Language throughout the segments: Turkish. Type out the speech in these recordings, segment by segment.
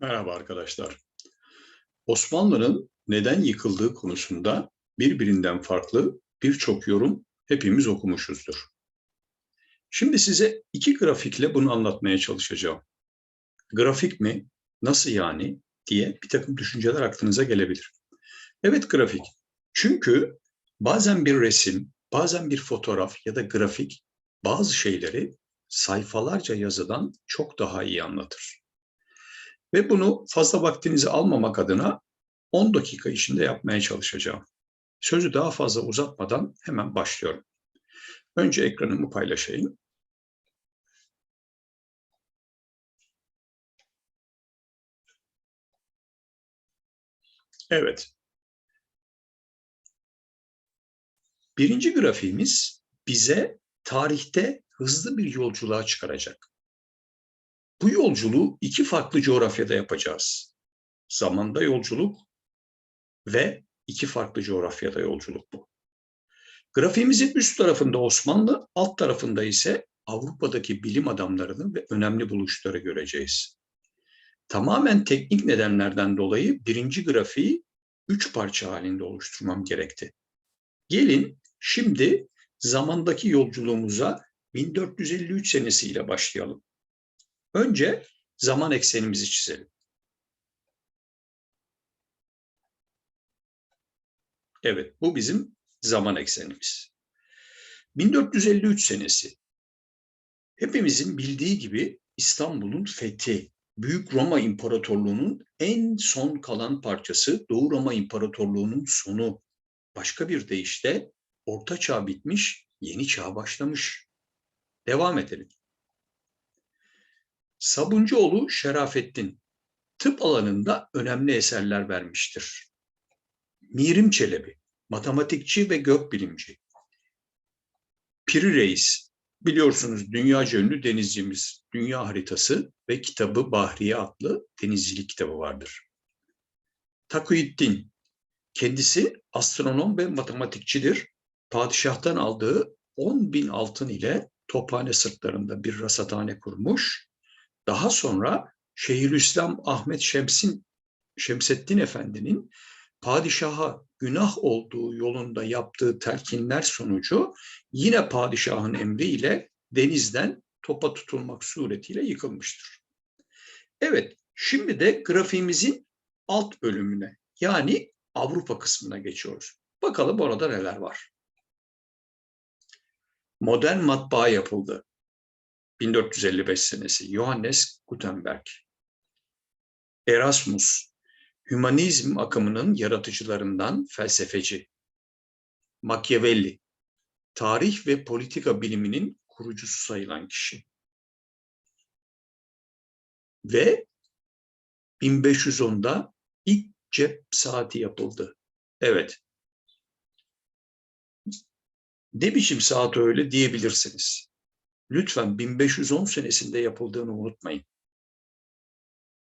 Merhaba arkadaşlar. Osmanlı'nın neden yıkıldığı konusunda birbirinden farklı birçok yorum hepimiz okumuşuzdur. Şimdi size iki grafikle bunu anlatmaya çalışacağım. Grafik mi, nasıl yani diye bir takım düşünceler aklınıza gelebilir. Evet grafik. Çünkü bazen bir resim, bazen bir fotoğraf ya da grafik bazı şeyleri sayfalarca yazıdan çok daha iyi anlatır. Ve bunu fazla vaktinizi almamak adına 10 dakika içinde yapmaya çalışacağım. Sözü daha fazla uzatmadan hemen başlıyorum. Önce ekranımı paylaşayım. Evet. Birinci grafiğimiz bize tarihte hızlı bir yolculuğa çıkaracak. Bu yolculuğu iki farklı coğrafyada yapacağız. Zamanda yolculuk ve iki farklı coğrafyada yolculuk bu. Grafiğimizin üst tarafında Osmanlı, alt tarafında ise Avrupa'daki bilim adamlarının ve önemli buluşları göreceğiz. Tamamen teknik nedenlerden dolayı birinci grafiği üç parça halinde oluşturmam gerekti. Gelin şimdi zamandaki yolculuğumuza 1453 senesiyle başlayalım. Önce zaman eksenimizi çizelim. Evet, bu bizim zaman eksenimiz. 1453 senesi. Hepimizin bildiği gibi İstanbul'un fethi, Büyük Roma İmparatorluğu'nun en son kalan parçası Doğu Roma İmparatorluğu'nun sonu. Başka bir deyişle Orta Çağ bitmiş, yeni çağ başlamış. Devam edelim. Sabuncuoğlu Şerafettin tıp alanında önemli eserler vermiştir. Mirim Çelebi, matematikçi ve gökbilimci. Piri Reis, biliyorsunuz dünyaca ünlü denizcimiz, dünya haritası ve kitabı Bahriye adlı denizcilik kitabı vardır. Takuyuddin, kendisi astronom ve matematikçidir. Padişah'tan aldığı 10 bin altın ile tophane sırtlarında bir rasathane kurmuş daha sonra Şeyhülislam Ahmet Şems'in Şemseddin Efendi'nin padişaha günah olduğu yolunda yaptığı telkinler sonucu yine padişahın emriyle denizden topa tutulmak suretiyle yıkılmıştır. Evet, şimdi de grafiğimizin alt bölümüne yani Avrupa kısmına geçiyoruz. Bakalım orada neler var. Modern matbaa yapıldı. 1455 senesi Johannes Gutenberg. Erasmus, hümanizm akımının yaratıcılarından felsefeci. Machiavelli, tarih ve politika biliminin kurucusu sayılan kişi. Ve 1510'da ilk cep saati yapıldı. Evet. Ne biçim saat öyle diyebilirsiniz lütfen 1510 senesinde yapıldığını unutmayın.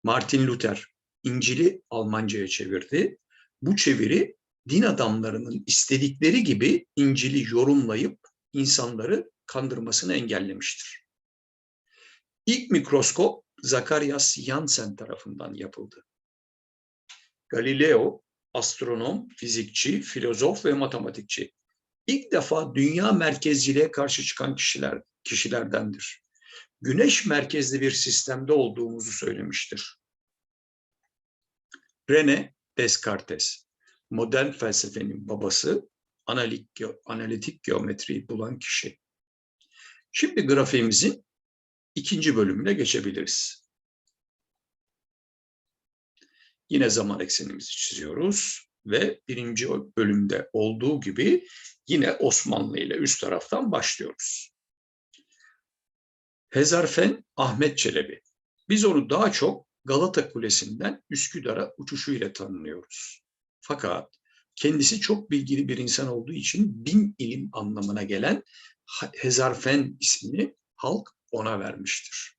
Martin Luther İncil'i Almanca'ya çevirdi. Bu çeviri din adamlarının istedikleri gibi İncil'i yorumlayıp insanları kandırmasını engellemiştir. İlk mikroskop Zakarias Janssen tarafından yapıldı. Galileo astronom, fizikçi, filozof ve matematikçi. İlk defa dünya merkezciliğe karşı çıkan kişiler kişilerdendir. Güneş merkezli bir sistemde olduğumuzu söylemiştir. René Descartes, modern felsefenin babası, analitik geometriyi bulan kişi. Şimdi grafiğimizin ikinci bölümüne geçebiliriz. Yine zaman eksenimizi çiziyoruz ve birinci bölümde olduğu gibi yine Osmanlı ile üst taraftan başlıyoruz. Hezarfen Ahmet Çelebi. Biz onu daha çok Galata Kulesi'nden Üsküdar'a uçuşu ile tanınıyoruz. Fakat kendisi çok bilgili bir insan olduğu için bin ilim anlamına gelen Hezarfen ismini halk ona vermiştir.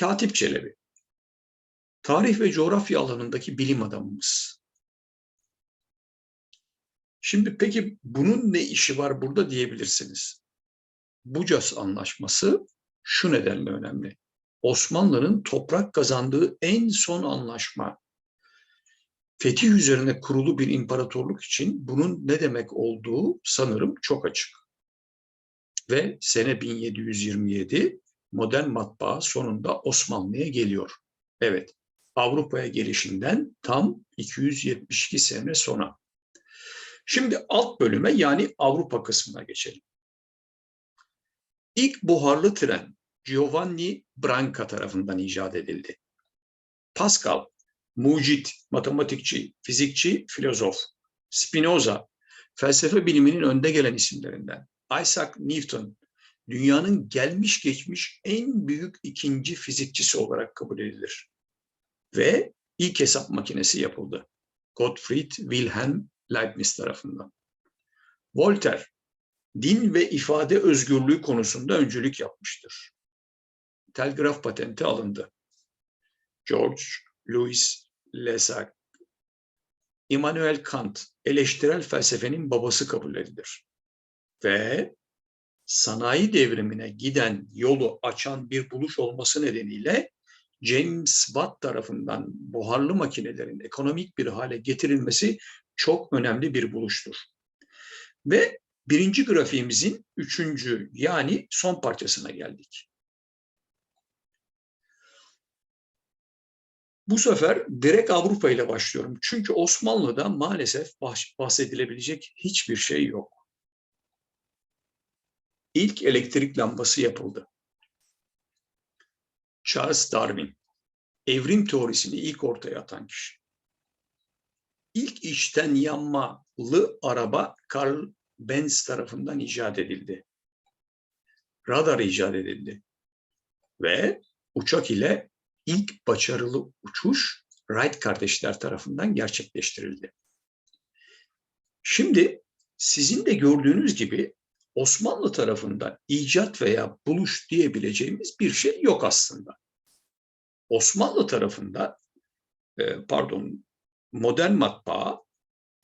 Katip Çelebi. Tarih ve coğrafya alanındaki bilim adamımız. Şimdi peki bunun ne işi var burada diyebilirsiniz. Bucas Anlaşması şu nedenle önemli. Osmanlı'nın toprak kazandığı en son anlaşma. Fetih üzerine kurulu bir imparatorluk için bunun ne demek olduğu sanırım çok açık. Ve sene 1727 modern matbaa sonunda Osmanlı'ya geliyor. Evet, Avrupa'ya gelişinden tam 272 sene sonra. Şimdi alt bölüme yani Avrupa kısmına geçelim. İlk buharlı tren Giovanni Branca tarafından icat edildi. Pascal, mucit, matematikçi, fizikçi, filozof. Spinoza, felsefe biliminin önde gelen isimlerinden. Isaac Newton, dünyanın gelmiş geçmiş en büyük ikinci fizikçisi olarak kabul edilir. Ve ilk hesap makinesi yapıldı. Gottfried Wilhelm Leibniz tarafından. Voltaire, din ve ifade özgürlüğü konusunda öncülük yapmıştır. Telgraf patenti alındı. George Louis Lesac, Immanuel Kant, eleştirel felsefenin babası kabul edilir. Ve sanayi devrimine giden yolu açan bir buluş olması nedeniyle James Watt tarafından buharlı makinelerin ekonomik bir hale getirilmesi çok önemli bir buluştur. Ve birinci grafiğimizin üçüncü yani son parçasına geldik. Bu sefer direkt Avrupa ile başlıyorum. Çünkü Osmanlı'da maalesef bahsedilebilecek hiçbir şey yok. İlk elektrik lambası yapıldı. Charles Darwin, evrim teorisini ilk ortaya atan kişi. İlk içten yanmalı araba Karl Benz tarafından icat edildi. Radar icat edildi. Ve uçak ile ilk başarılı uçuş Wright kardeşler tarafından gerçekleştirildi. Şimdi sizin de gördüğünüz gibi Osmanlı tarafından icat veya buluş diyebileceğimiz bir şey yok aslında. Osmanlı tarafında e, pardon modern matbaa,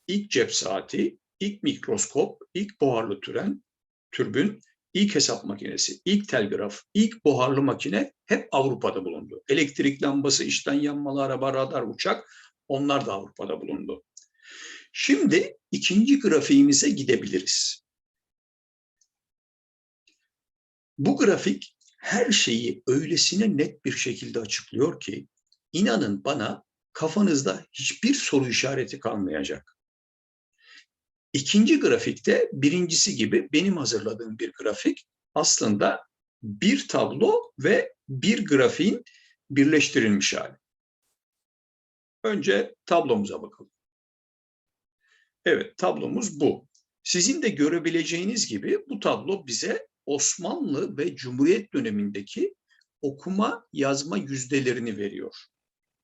ilk cep saati, ilk mikroskop, ilk buharlı türen, türbün, ilk hesap makinesi, ilk telgraf, ilk buharlı makine hep Avrupa'da bulundu. Elektrik lambası, içten yanmalı araba, radar, uçak onlar da Avrupa'da bulundu. Şimdi ikinci grafiğimize gidebiliriz. Bu grafik her şeyi öylesine net bir şekilde açıklıyor ki inanın bana kafanızda hiçbir soru işareti kalmayacak. İkinci grafikte birincisi gibi benim hazırladığım bir grafik aslında bir tablo ve bir grafiğin birleştirilmiş hali. Önce tablomuza bakalım. Evet, tablomuz bu. Sizin de görebileceğiniz gibi bu tablo bize Osmanlı ve Cumhuriyet dönemindeki okuma yazma yüzdelerini veriyor.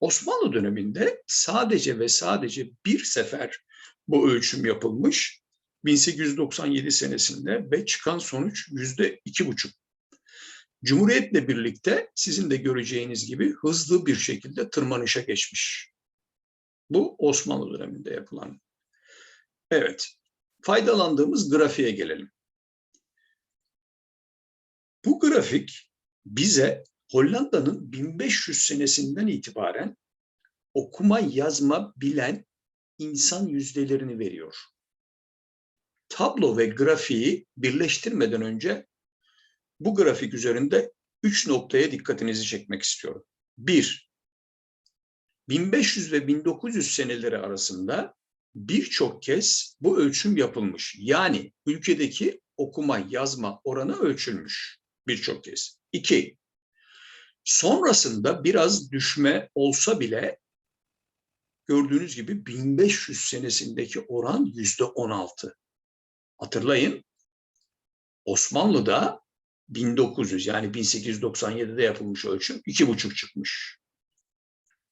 Osmanlı döneminde sadece ve sadece bir sefer bu ölçüm yapılmış. 1897 senesinde ve çıkan sonuç yüzde iki buçuk. Cumhuriyetle birlikte sizin de göreceğiniz gibi hızlı bir şekilde tırmanışa geçmiş. Bu Osmanlı döneminde yapılan. Evet, faydalandığımız grafiğe gelelim. Bu grafik bize Hollanda'nın 1500 senesinden itibaren okuma yazma bilen insan yüzdelerini veriyor. Tablo ve grafiği birleştirmeden önce bu grafik üzerinde üç noktaya dikkatinizi çekmek istiyorum. Bir, 1500 ve 1900 seneleri arasında birçok kez bu ölçüm yapılmış. Yani ülkedeki okuma yazma oranı ölçülmüş birçok kez. İki, sonrasında biraz düşme olsa bile gördüğünüz gibi 1500 senesindeki oran yüzde 16. Hatırlayın Osmanlı'da 1900 yani 1897'de yapılmış ölçüm iki buçuk çıkmış.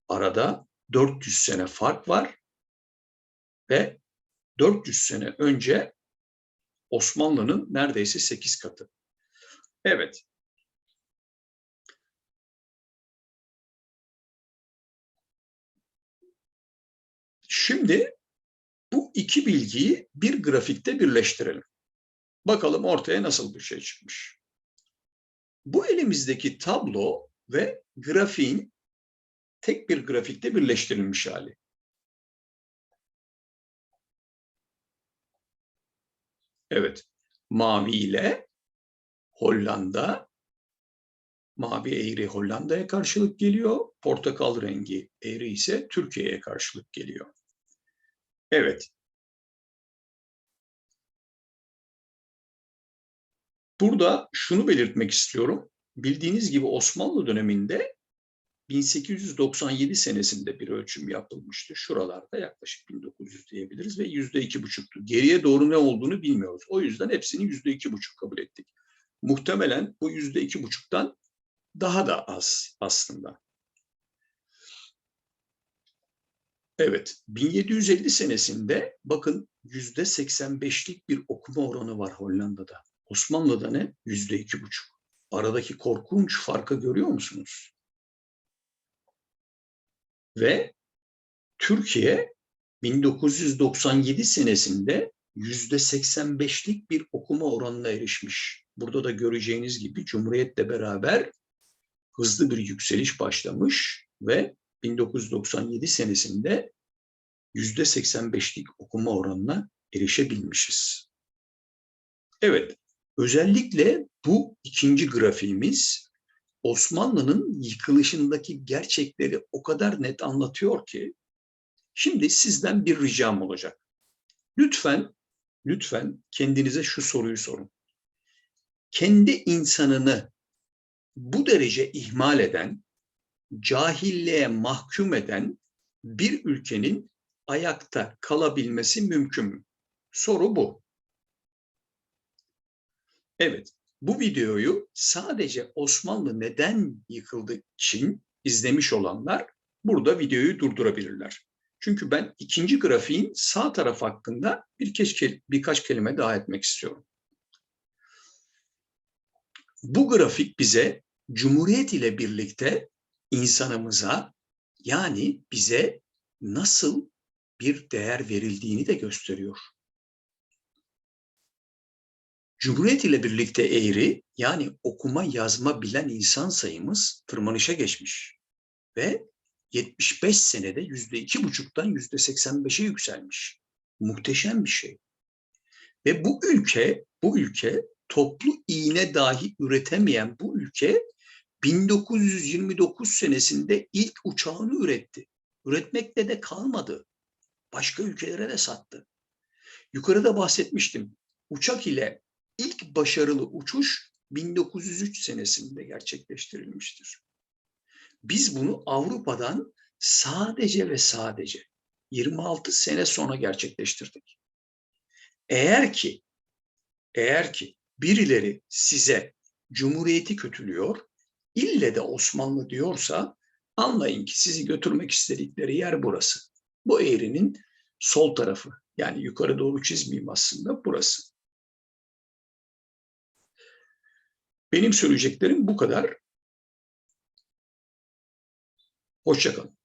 Arada 400 sene fark var ve 400 sene önce Osmanlı'nın neredeyse 8 katı. Evet. Şimdi bu iki bilgiyi bir grafikte birleştirelim. Bakalım ortaya nasıl bir şey çıkmış. Bu elimizdeki tablo ve grafiğin tek bir grafikte birleştirilmiş hali. Evet, mavi ile Hollanda, mavi eğri Hollanda'ya karşılık geliyor, portakal rengi eğri ise Türkiye'ye karşılık geliyor. Evet. Burada şunu belirtmek istiyorum. Bildiğiniz gibi Osmanlı döneminde 1897 senesinde bir ölçüm yapılmıştı. Şuralarda yaklaşık 1900 diyebiliriz ve yüzde iki buçuktu. Geriye doğru ne olduğunu bilmiyoruz. O yüzden hepsini yüzde iki buçuk kabul ettik. Muhtemelen bu yüzde iki buçuktan daha da az aslında. Evet, 1750 senesinde bakın yüzde 85'lik bir okuma oranı var Hollanda'da. Osmanlı'da ne? Yüzde iki buçuk. Aradaki korkunç farkı görüyor musunuz? Ve Türkiye 1997 senesinde yüzde 85'lik bir okuma oranına erişmiş. Burada da göreceğiniz gibi Cumhuriyet'le beraber hızlı bir yükseliş başlamış ve 1997 senesinde yüzde 85'lik okuma oranına erişebilmişiz. Evet, özellikle bu ikinci grafiğimiz Osmanlı'nın yıkılışındaki gerçekleri o kadar net anlatıyor ki şimdi sizden bir ricam olacak. Lütfen, lütfen kendinize şu soruyu sorun. Kendi insanını bu derece ihmal eden, cahilliğe mahkum eden bir ülkenin ayakta kalabilmesi mümkün mü? Soru bu. Evet, bu videoyu sadece Osmanlı neden yıkıldı için izlemiş olanlar burada videoyu durdurabilirler. Çünkü ben ikinci grafiğin sağ taraf hakkında birkaç, birkaç kelime daha etmek istiyorum. Bu grafik bize Cumhuriyet ile birlikte insanımıza yani bize nasıl bir değer verildiğini de gösteriyor. Cumhuriyet ile birlikte eğri yani okuma yazma bilen insan sayımız tırmanışa geçmiş ve 75 senede yüzde iki buçuktan yüzde 85'e yükselmiş. Muhteşem bir şey. Ve bu ülke, bu ülke toplu iğne dahi üretemeyen bu ülke 1929 senesinde ilk uçağını üretti. Üretmekle de kalmadı. Başka ülkelere de sattı. Yukarıda bahsetmiştim. Uçak ile ilk başarılı uçuş 1903 senesinde gerçekleştirilmiştir. Biz bunu Avrupa'dan sadece ve sadece 26 sene sonra gerçekleştirdik. Eğer ki eğer ki birileri size Cumhuriyeti kötülüyor, ille de Osmanlı diyorsa anlayın ki sizi götürmek istedikleri yer burası. Bu eğrinin sol tarafı. Yani yukarı doğru çizmeyeyim aslında burası. Benim söyleyeceklerim bu kadar. Hoşçakalın.